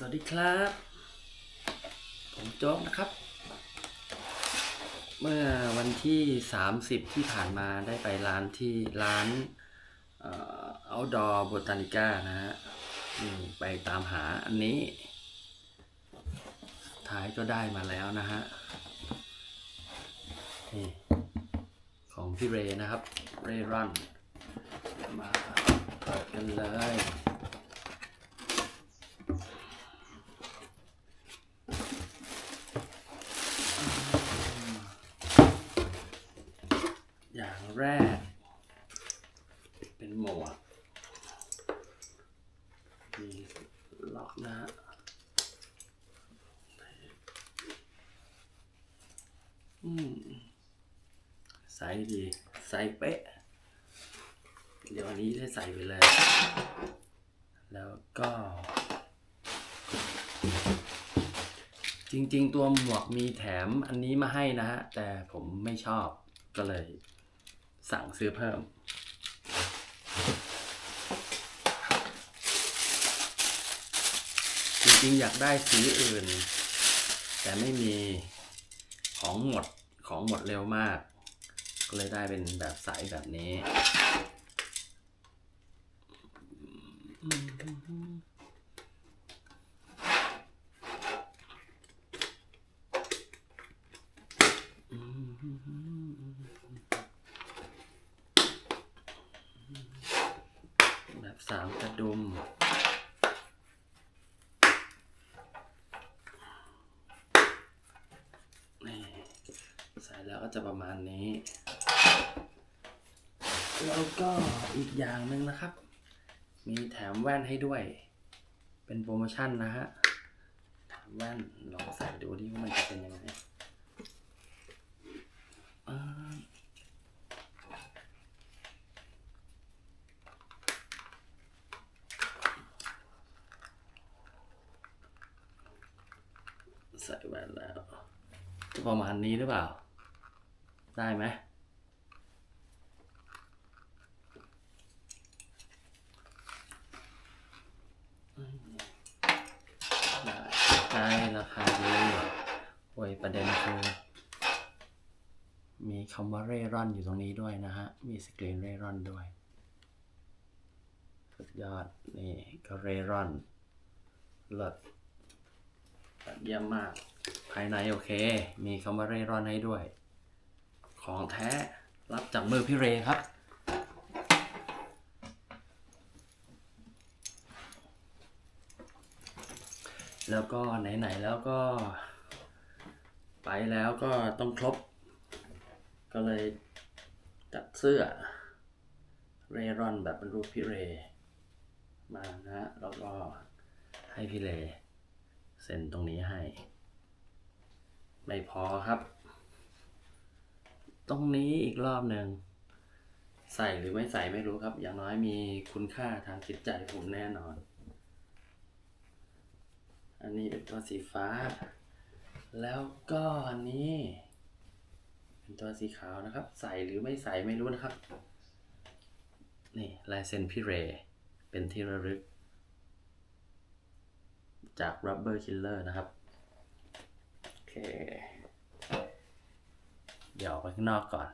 สวัสดีครับ ผมโจ๊กนะครับ เมื่อวันที่ 30 ที่ผ่านมาได้ไปร้านที่ร้านเอ่อ outdoor botanica นะฮะไปตามหาอันนี้ ท้ายก็ได้มาแล้วนะฮะนี่ของพี่เรนะครับ เรร่อนมาเปิดกันเลย อย่าง แรก เป็นหมวกมีล็อกนะฮะอืมใส่ดีใส่เป๊ะ เดี๋ยวอันนี้ได้ใส่ไปเลย แล้วก็ จริงๆ ตัวหมวกมีแถมอันนี้มาให้นะฮะ แต่ผมไม่ชอบก็เลย สั่งซื้อเพิ่ม จริงๆ อยากได้สีอื่น แต่ไม่มีของหมดของหมดเร็วมาก ก็เลยได้เป็นแบบใสแบบนี้บ สามกระดุม นี่ใส่แล้วก็จะประมาณนี้ แล้วก็อีกอย่างหนึ่งนะครับ มีแถมแว่นให้ด้วย เป็นโปรโมชั่นนะฮะแถมแว่นลองใส่ดูดิว่ามันจะเป็นยังไงอ่า ใส่แว่นแล้ว จะประมาณนี้หรือเปล่า ได้ไหมได้ราคาดีโอ้ยประเด็นคือมีคำว่าเร่ร่อนอยู่ตรงนี้ด้วยนะฮะ มีสกรีนเร่ร่อนด้วย สุดยอด นี่ก็เร่ร่อนเลิศ เยี่ยมมาก ภายในโอเค มีคำว่าเร่ร่อนให้ด้วย ของแท้รับจากมือพี่เรครับ แล้วก็ไหนๆแล้วก็ ไปแล้วก็ต้องครบ ก็เลยจัดเสื้อ เร่ร่อนแบบเป็นรูปพี่เร มานะฮะแล้วก็ให้พี่เร เซ็นตรงนี้ให้ ไม่พอครับ ตรงนี้อีกรอบหนึ่งใส่หรือไม่ใส่ไม่รู้ครับ อย่างน้อยมีคุณค่าทางจิตใจผมแน่นอน อันนี้เป็นตัวสีฟ้า แล้วก็อันนี้ เป็นตัวสีขาวนะครับ ใส่หรือไม่ใส่ไม่รู้นะครับ นี่ลายเซ็นพี่เร เป็นที่ระลึก จาก Rubber Killer นะครับ โอเค เดี๋ยวออกไปข้างนอกก่อน